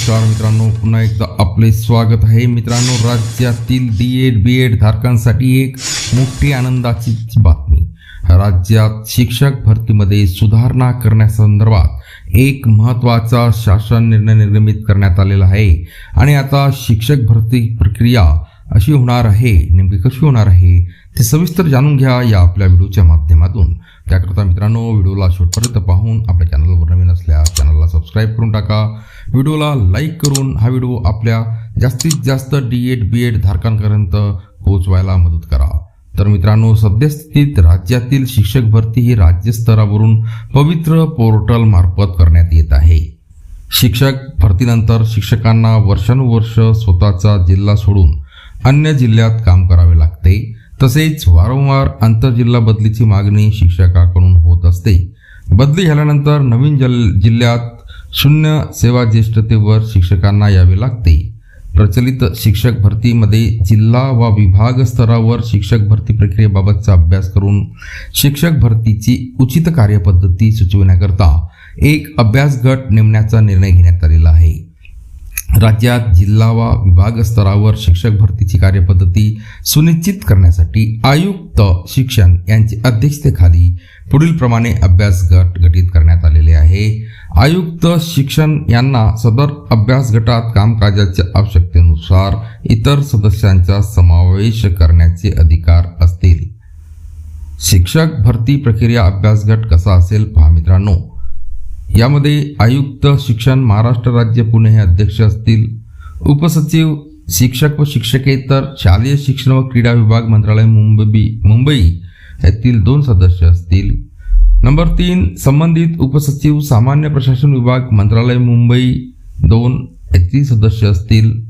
नमस्कार मित्रांनो पुन्हा एकदा आपले स्वागत आहे. मित्रांनो राज्यातील डी एड बी एड धारकांसाठी एक मोठी आनंदाची बातमी. राज्यात शिक्षक भरतीमध्ये सुधारणा करण्यासंदर्भात एक महत्त्वाचा शासन निर्णय निर्गमित करण्यात आलेला आहे. आणि आता शिक्षक भरती प्रक्रिया अशी होणार आहे नेमकी कशी होणार आहे ते सविस्तर जाणून घ्या या आपल्या व्हिडिओच्या माध्यमातून. त्याकरता मित्रांनो व्हिडिओला शेवटपर्यंत पाहून आपल्या चॅनलवर सबस्क्राईब करून टाका. व्हिडिओला लाईक करून हा व्हिडिओ आपल्या जास्तीत जास्त डी एड बी एड धारकांपर्यंत पोहोचवायला मदत करा. तर मित्रांनो सद्यस्थितीत राज्यातील शिक्षक भरती ही राज्यस्तरावरून पवित्र पोर्टल मार्फत करण्यात येत आहे. शिक्षक भरतीनंतर शिक्षकांना वर्षानुवर्ष स्वतःचा जिल्हा सोडून अन्य जिल्ह्यात काम करावे लागते. तसेच वारंवार आंतरजिल्हा बदलीची मागणी शिक्षकाकडून होत असते. बदली झाल्यानंतर नवीन जल जिल्ह्यात शून्य सेवा ज्येष्ठतेवर शिक्षकांना यावे लागते. प्रचलित शिक्षक भरतीमध्ये जिल्हा व विभाग स्तरावर शिक्षक भरती प्रक्रियेबाबतचा अभ्यास करून शिक्षक भरतीची उचित कार्यपद्धती सुचविण्याकरता एक अभ्यास गट नेमण्याचा निर्णय घेण्यात आलेला आहे. राज्यात जिल्हा व विभाग स्तरावर शिक्षक भरतीची कार्यपद्धती सुनिश्चित करण्यासाठी आयुक्त शिक्षण यांच्या अध्यक्षतेखाली पुढील प्रमाणे अभ्यास गट गठीत करण्यात आलेले आहे. आयुक्त शिक्षण यांना सदर अभ्यास गटात कामकाजाच्या आवश्यकतेनुसार इतर सदस्यांचा समावेश करण्याचे अधिकार असतील. शिक्षक भरती प्रक्रिया अभ्यास गट कसा असेल पहा मित्रांनो. यामध्ये आयुक्त शिक्षण महाराष्ट्र राज्य पुणे हे अध्यक्ष असतील. उपसचिव शिक्षक व शिक्षकेतर शालेय शिक्षण व क्रीडा विभाग मंत्रालय मुंबई मुंबई यातील दोन सदस्य असतील. नंबर तीन संबंधित उपसचिव सामान्य प्रशासन विभाग मंत्रालय मुंबई दोन येथील सदस्य असतील.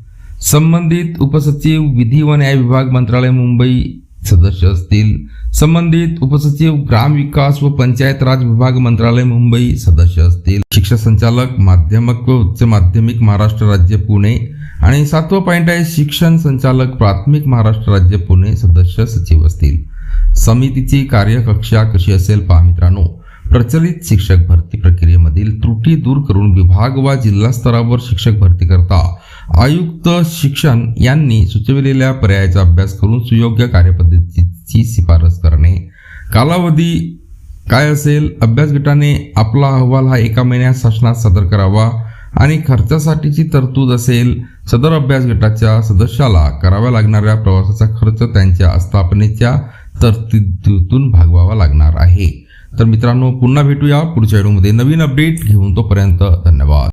संबंधित उपसचिव विधी व न्याय विभाग मंत्रालय मुंबई सदस्य असतील संबंधित उपसचिव ग्राम विकास व पंचायत राज विभाग मंत्रालय मुंबई। सदस्य असतील शिक्षण संचालक माध्यमिक व उच्च माध्यमिक महाराष्ट्र राज्य पुणे। आणि सातवं पॉईंट आहे शिक्षण संचालक प्राथमिक महाराष्ट्र राज्य पुणे. सदस्य सचिव असतील समितीची कार्यकक्षा कशी असेल पहा मित्रांनो. प्रचलित शिक्षक भरती प्रक्रियेमधील त्रुटी दूर करून विभाग व जिल्हा स्तरावर शिक्षक भरती करता आयुक्त शिक्षण यांनी सुचविलेल्या पर्यायाचा अभ्यास करून सुयोग्य कार्यपद्धतीची शिफारस करणे. कालावधी काय असेल? अभ्यास गटाने आपला अहवाल हा एका महिन्यात शासनात सादर करावा आणि खर्चासाठीची तरतूद असेल सदर अभ्यास गटाच्या सदस्याला कराव्या लागणाऱ्या प्रवासाचा खर्च त्यांच्या आस्थापनेच्या तरतुदीतून भागवावा लागणार आहे. तर मित्रांनो पुन्हा भेटूया पुढच्या व्हिडिओमध्ये. नवीन अपडेट घेऊन तोपर्यंत धन्यवाद.